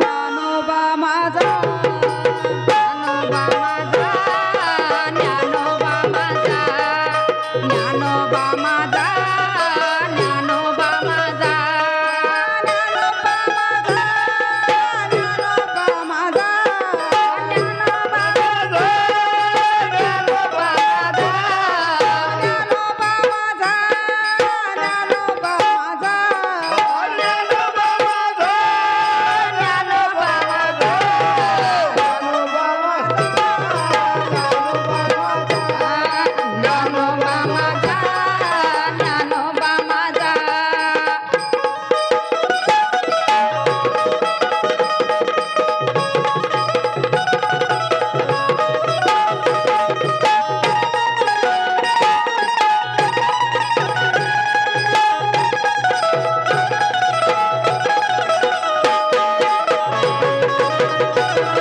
ননবা মাজা।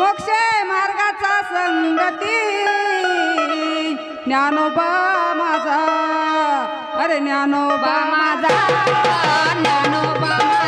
मोक्ष मार्गाचा संगती. ज्ञानोबा माझा. अरे ज्ञानोबा माझा. ज्ञानोबा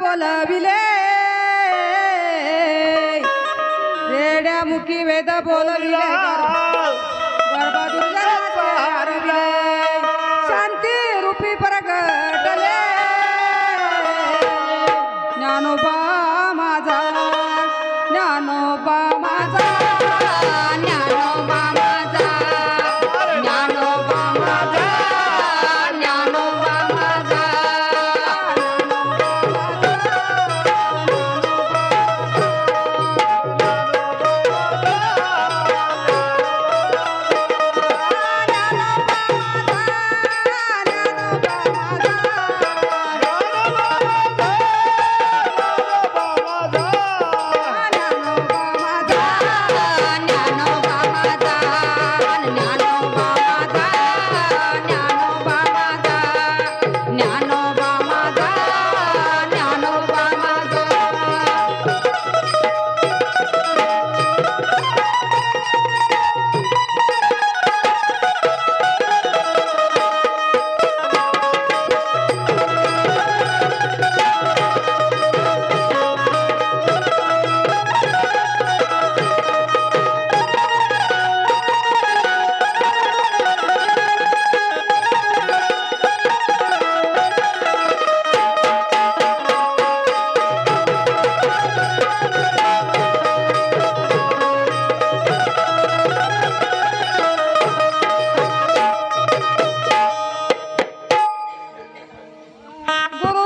বলাবিলে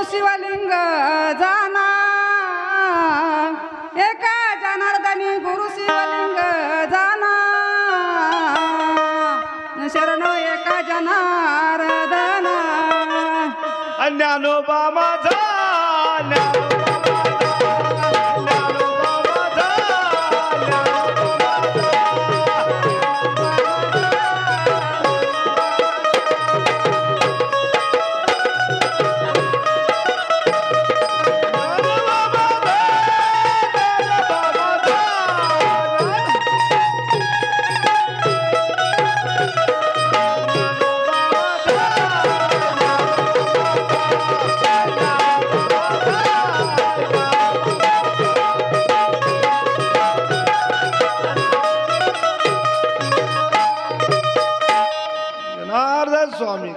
शिवलिंग जाना. एका जनार्दनी गुरु शिवलिंग जाना. शरण एका जनार्दना. ज्ञानोबा माझा স্বামী